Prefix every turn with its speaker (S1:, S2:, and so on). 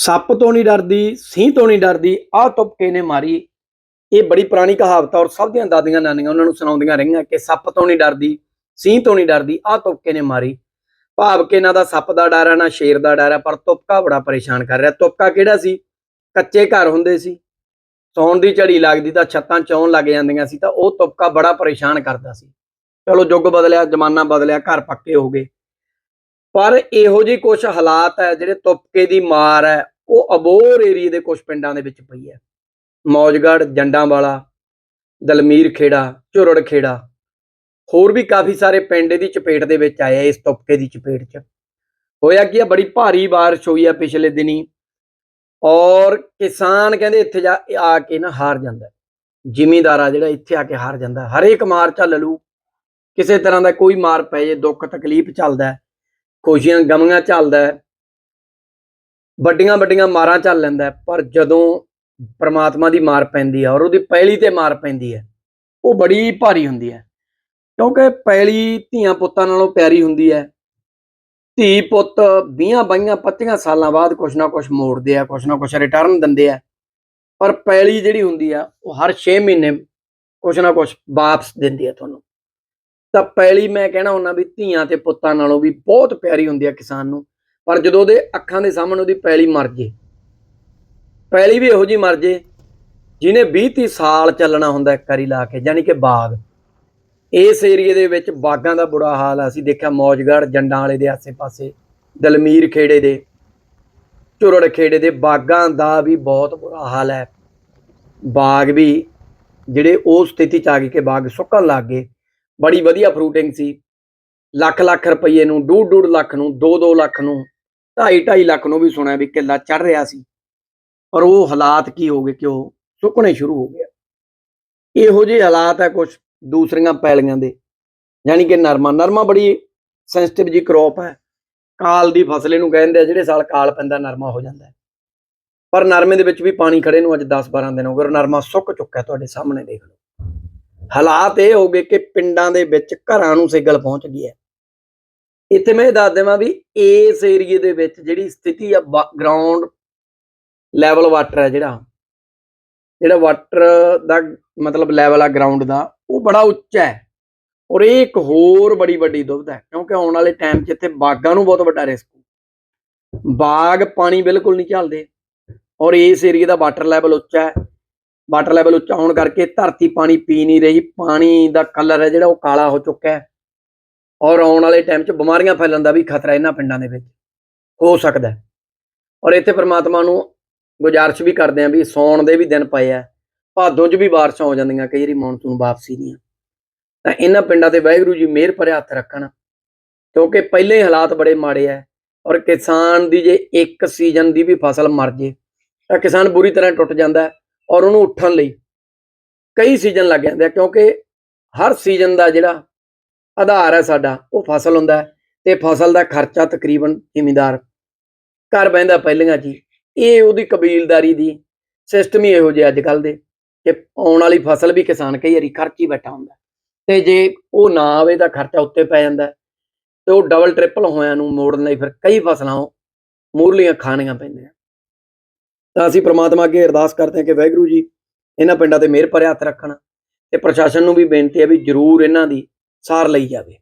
S1: ਸੱਪ ਤੋਂ ਨਹੀਂ ਡਰਦੀ ਸੀਂ ਤੋਂ ਨਹੀਂ ਡਰਦੀ, ਆਹ ਤੁਪਕੇ ਨੇ ਮਾਰੀ। ਇਹ ਬੜੀ ਪੁਰਾਣੀ ਕਹਾਵਤ ਆ ਔਰ ਸਭ ਦੀਆਂ ਦਾਦੀਆਂ ਨਾਨੀਆਂ ਉਹਨਾਂ ਨੂੰ ਸੁਣਾਉਂਦੀਆਂ ਰਹੀਆਂ ਕਿ ਸੱਪ ਤੋਂ ਨਹੀਂ ਡਰਦੀ ਸੀਂ ਤੋਂ ਨਹੀਂ ਡਰਦੀ, ਆਹ ਤੁਪਕੇ ਨੇ ਮਾਰੀ। ਭਾਵ ਕਿ ਇਹਨਾਂ ਦਾ ਸੱਪ ਦਾ ਡਰ ਆ, ਨਾ ਸ਼ੇਰ ਦਾ ਡਰ ਆ, ਪਰ ਤੁਪਕਾ ਬੜਾ ਪਰੇਸ਼ਾਨ ਕਰ ਰਿਹਾ। ਤੁਪਕਾ ਕਿਹੜਾ ਸੀ? ਕੱਚੇ ਘਰ ਹੁੰਦੇ ਸੀ। ਸੌਣ ਦੀ ਝੜੀ ਲੱਗਦੀ ਤਾਂ ਛੱਤਾਂ ਚੌਣ ਲੱਗ ਜਾਂਦੀਆਂ ਸੀ ਤਾਂ ਉਹ ਤੁਪਕਾ ਬੜਾ ਪਰੇਸ਼ਾਨ ਕਰਦਾ ਸੀ। ਚਲੋ ਯੁੱਗ ਬਦਲਿਆ, ਜ਼ਮਾਨਾ ਬਦਲਿਆ, ਘਰ ਪੱਕੇ ਹੋ ਗਏ। ਪਰ ਇਹੋ ਜਿਹੇ ਕੁਝ ਹਾਲਾਤ ਹੈ ਜਿਹੜੇ ਤੁਪਕੇ ਦੀ ਮਾਰ ਹੈ, ਉਹ ਅਬੋਰ ਏਰੀਏ ਦੇ ਕੁਝ ਪਿੰਡਾਂ ਦੇ ਵਿੱਚ ਪਈ ਹੈ। ਮੌਜਗੜ ਜੰਡਾਂ ਵਾਲਾ ਦਲਮੀਰ ਖੇੜਾ ਝੁਰੜ ਖੇੜਾ ਹੋਰ ਵੀ ਕਾਫੀ ਸਾਰੇ ਪਿੰਡ ਇਹਦੀ ਚਪੇਟ ਦੇ ਵਿੱਚ ਆਏ ਇਸ ਤੁਪਕੇ ਦੀ ਚਪੇਟ 'ਚ। ਹੋਇਆ ਕੀ ਆ, ਬੜੀ ਭਾਰੀ ਬਾਰਿਸ਼ ਹੋਈ ਆ ਪਿਛਲੇ ਦਿਨੀ ਔਰ ਕਿਸਾਨ ਕਹਿੰਦੇ ਇੱਥੇ ਜਾ ਆ ਕੇ ਨਾ ਹਾਰ ਜਾਂਦਾ ਹੈ। ਜ਼ਿਮੀਂਦਾਰ ਆ ਜਿਹੜਾ ਇੱਥੇ ਆ ਕੇ ਹਾਰ ਜਾਂਦਾ ਹਰੇਕ ਮਾਰ ਝੱਲ ਲੂ ਕਿਸੇ ਤਰ੍ਹਾਂ ਦਾ ਕੋਈ ਮਾਰ ਪੈ ਜੇ, ਦੁੱਖ ਤਕਲੀਫ ਚੱਲਦਾ ਖੁਸ਼ੀਆਂ ਗਮੀਆਂ ਝੱਲਦਾ ਹੈ, ਵੱਡੀਆਂ ਵੱਡੀਆਂ ਮਾਰਾਂ ਝੱਲ ਲੈਂਦਾ ਪਰ ਜਦੋਂ ਪ੍ਰਮਾਤਮਾ ਦੀ ਮਾਰ ਪੈਂਦੀ ਹੈ ਔਰ ਉਹਦੀ ਪੈਲੀ ਤੇ ਮਾਰ ਪੈਂਦੀ ਹੈ ਉਹ ਬੜੀ ਭਾਰੀ ਹੁੰਦੀ ਹੈ। ਕਿਉਂਕਿ ਪੈਲੀ ਧੀਆਂ ਪੁੱਤਾਂ ਨਾਲੋਂ ਪਿਆਰੀ ਹੁੰਦੀ ਹੈ ਧੀ ਪੁੱਤ 20 22 25 ਸਾਲਾਂ ਬਾਅਦ ਕੁਛ ਨਾ ਕੁਛ ਮੋੜਦੇ ਆ ਕੁਛ ਨਾ ਕੁਛ ਰਿਟਰਨ ਦਿੰਦੇ ਆ ਪਰ ਪੈਲੀ ਜਿਹੜੀ ਹੁੰਦੀ ਆ ਉਹ ਹਰ 6 ਮਹੀਨੇ ਕੁਛ ਨਾ ਕੁਛ ਵਾਪਸ ਦਿੰਦੀ ਆ ਤੁਹਾਨੂੰ। ਤਾਂ ਪੈਲੀ ਮੈਂ ਕਹਿਣਾ ਹੁੰਦਾ ਵੀ ਧੀਆਂ ਤੇ ਪੁੱਤਾਂ ਨਾਲੋਂ ਵੀ ਬਹੁਤ ਪਿਆਰੀ ਹੁੰਦੀ ਆ ਕਿਸਾਨ ਨੂੰ। ਪਰ ਜਦੋਂ ਉਹਦੇ ਅੱਖਾਂ ਦੇ ਸਾਹਮਣੇ ਉਹਦੀ ਪੈਲੀ ਮਰ ਜੇ, ਪੈਲੀ ਵੀ ਇਹੋ ਜੀ ਮਰ ਜੇ, ਜਿਹਨੇ 20 30 ਸਾਲ ਚੱਲਣਾ ਹੁੰਦਾ ਇੱਕ ਵਾਰੀ ਲਾ ਕੇ ਯਾਨੀ ਕਿ ਬਾਗ। ਇਸ ਏਰੀਏ ਦੇ ਵਿੱਚ ਬਾਗਾਂ ਦਾ ਬੁਰਾ ਹਾਲ ਆ। ਅਸੀਂ ਦੇਖਿਆ ਮੌਜਗੜ ਜੰਡਾਂ ਵਾਲੇ ਦੇ ਆਸੇ-ਪਾਸੇ, ਦਲਮੀਰ ਖੇੜੇ ਦੇ ਝੁਰੜ ਖੇੜੇ ਦੇ, ਬਾਗਾਂ ਦਾ ਵੀ ਬਹੁਤ ਬੁਰਾ ਹਾਲ ਹੈ। ਬਾਗ ਵੀ, ਜਿਹੜੇ ਉਹ ਸਥਿਤੀ ਚ ਆ ਗਏ ਕਿ ਬਾਗ ਸੁੱਕਣ ਲੱਗ ਗਏ। ਬੜੀ ਵਧੀਆ ਫਰੂਟਿੰਗ ਸੀ। ਲੱਖ ਲੱਖ ਰੁਪਏ ਨੂੰ, ਡੂਢ ਡੂਢ ਲੱਖ ਨੂੰ 2-2 ਲੱਖ ਨੂੰ 2.5 ਲੱਖ ਨੂੰ ਵੀ ਸੁਣਿਆ ਵੀ ਕਿੱਲਾ ਚੜ ਰਿਹਾ ਸੀ। ਪਰ ਉਹ ਹਾਲਾਤ ਕੀ ਹੋ ਗਏ ਕਿ ਉਹ ਸੁੱਕਣੇ ਸ਼ੁਰੂ ਹੋ ਗਿਆ ਇਹੋ ਜਿਹੇ ਹਾਲਾਤ ਹੈ ਕੁਝ ਦੂਸਰੀਆਂ ਪੈਲੀਆਂ ਦੇ। ਯਾਨੀ ਕਿ ਨਰਮਾ ਨਰਮਾ ਬੜੀ ਸੈਂਸਿਟਿਵ ਜੀ ਕ੍ਰੌਪ ਹੈ ਕਾਲ ਦੀ ਫਸਲ ਇਹਨੂੰ ਕਹਿੰਦੇ ਆ, ਜਿਹੜੇ ਸਾਲ ਕਾਲ ਪੈਂਦਾ ਨਰਮਾ ਹੋ ਜਾਂਦਾ। ਪਰ ਨਰਮੇ ਦੇ ਵਿੱਚ ਵੀ ਪਾਣੀ ਖੜੇ ਨੂੰ ਅੱਜ 10-12 ਦਿਨ ਹੋ ਗਏ ਔਰ ਨਰਮਾ ਸੁੱਕ ਚੁੱਕਾ ਤੁਹਾਡੇ ਸਾਹਮਣੇ ਦੇਖ ਲਓ। ਹਾਲਾਤ ਇਹ ਹੋ ਗਏ ਕਿ ਪਿੰਡਾਂ ਦੇ ਵਿੱਚ ਘਰਾਂ ਨੂੰ ਸਿਗਲ ਪਹੁੰਚ ਗਈ ਹੈ। ਇੱਥੇ ਮੈਂ ਇਹ ਦੱਸ ਦੇਵਾਂ ਵੀ ਇਸ ਏਰੀਏ ਦੇ ਵਿੱਚ ਜਿਹੜੀ ਸਥਿਤੀ ਆ ਗਰਾਊਂਡ ਲੈਵਲ ਵਾਟਰ ਹੈ ਜਿਹੜਾ ਜਿਹੜਾ ਵਾਟਰ ਦਾ ਮਤਲਬ ਲੈਵਲ ਆ ਗਰਾਊਂਡ ਦਾ, ਉਹ ਬੜਾ ਉੱਚਾ ਹੈ ਔਰ ਇਹ ਇੱਕ ਹੋਰ ਬੜੀ ਵੱਡੀ ਦੁਬਿਧਾ ਹੈ ਕਿਉਂਕਿ ਆਉਣ ਵਾਲੇ ਟਾਈਮ 'ਚ ਇੱਥੇ ਬਾਗਾਂ ਨੂੰ ਬਹੁਤ ਵੱਡਾ ਰਿਸਕ ਬਾਗ ਪਾਣੀ ਬਿਲਕੁਲ ਨਹੀਂ ਝੱਲਦੇ ਔਰ ਇਸ ਏਰੀਆ ਦਾ ਵਾਟਰ ਲੈਵਲ ਉੱਚਾ ਹੈ। ਵਾਟਰ ਲੈਵਲ ਉੱਚਾ ਹੋਣ ਕਰਕੇ ਧਰਤੀ ਪਾਣੀ ਪੀ ਨਹੀਂ ਰਹੀ, ਪਾਣੀ ਦਾ ਕਲਰ ਹੈ ਜਿਹੜਾ ਉਹ ਕਾਲਾ ਹੋ ਚੁੱਕਾ ਹੈ। ਔਰ ਆਉਣ ਵਾਲੇ ਟਾਈਮ 'ਚ ਬਿਮਾਰੀਆਂ ਫੈਲਣ ਦਾ ਵੀ ਖਤਰਾ ਇਹਨਾਂ ਪਿੰਡਾਂ ਦੇ ਵਿੱਚ ਹੋ ਸਕਦਾ ਹੈ। ਔਰ ਇੱਥੇ ਪ੍ਰਮਾਤਮਾ ਨੂੰ ਗੁਜ਼ਾਰਿਸ਼ ਵੀ ਕਰਦੇ ਆਂ ਵੀ ਸੌਣ ਦੇ ਵੀ ਦਿਨ ਪਏ ਆ, ਭਾਦੋਂ 'ਚ ਵੀ ਬਾਰਿਸ਼ਾਂ ਹੋ ਜਾਂਦੀਆਂ, ਕਈ ਵਾਰੀ ਮੌਨਸੂਨ ਵਾਪਸੀ ਦੀਆਂ। ਤਾਂ ਇਹਨਾਂ ਪਿੰਡਾਂ ਤੇ ਵਾਹਿਗੁਰੂ ਜੀ ਮਿਹਰ ਭਰਿਆ ਹੱਥ ਰੱਖਣ, ਕਿਉਂਕਿ ਪਹਿਲੇ ਹਾਲਾਤ ਬੜੇ ਮਾੜੇ ਆ, ਔਰ ਕਿਸਾਨ ਦੀ ਜੇ ਇੱਕ ਸੀਜ਼ਨ ਦੀ ਵੀ ਫਸਲ ਮਰ ਜੇ, ਤਾਂ ਕਿਸਾਨ ਬੁਰੀ ਤਰ੍ਹਾਂ ਟੁੱਟ ਜਾਂਦਾ ਔਰ ਉਹਨੂੰ ਉੱਠਣ ਲਈ ਕਈ ਸੀਜ਼ਨ ਲੱਗ ਜਾਂਦੇ ਆ, ਕਿਉਂਕਿ ਹਰ ਸੀਜ਼ਨ ਦਾ ਜਿਹੜਾ ਆਧਾਰ ਹੈ ਸਾਡਾ, ਉਹ ਫਸਲ ਹੁੰਦਾ ਹੈ ਤੇ ਫਸਲ ਦਾ ਖਰਚਾ ਤਕਰੀਬਨ ਜ਼ਿਮੀਦਾਰ ਘਰ ਬੈਂਦਾ ਪਹਿਲੀਆਂ ਜੀ ਇਹ ਉਹਦੀ ਕਬੀਲਦਾਰੀ ਦੀ ਸਿਸਟਮ ਹੀ ਇਹੋ ਜਿਹਾ ਅੱਜ ਕੱਲ ਦੇ, ਕਿ ਆਉਣ ਵਾਲੀ ਫਸਲ ਵੀ ਕਿਸਾਨ ਕਈ ਵਾਰੀ ਖਰਚ ਹੀ ਬੈਠਾ ਹੁੰਦਾ ਤੇ ਜੇ ਉਹ ਨਾ ਆਵੇ ਤਾਂ ਖਰਚਾ ਉੱਤੇ ਪੈ ਜਾਂਦਾ ਤੇ ਉਹ ਡਬਲ ਟ੍ਰਿਪਲ ਹੋਇਆਂ ਨੂੰ ਮੋੜਨ ਲਈ ਫਿਰ ਕਈ ਫਸਲਾਂ ਉਹ ਮੂਰਲੀਆਂ ਖਾਣੀਆਂ ਪੈਂਦੀਆਂ। ਤਾਂ ਅਸੀਂ ਪ੍ਰਮਾਤਮਾ ਅੱਗੇ ਅਰਦਾਸ ਕਰਦੇ ਹਾਂ ਕਿ ਵਾਹਿਗੁਰੂ ਜੀ, ਇਹਨਾਂ ਪਿੰਡਾਂ ਤੇ ਮਿਹਰ ਭਰਿਆ ਹੱਥ ਰੱਖਣ ਤੇ ਪ੍ਰਸ਼ਾਸਨ ਨੂੰ ਵੀ ਬੇਨਤੀ ਹੈ ਵੀ ਜਰੂਰ ਇਹਨਾਂ ਦੀ ਸਾਰ ਲਈ ਜਾਵੇ।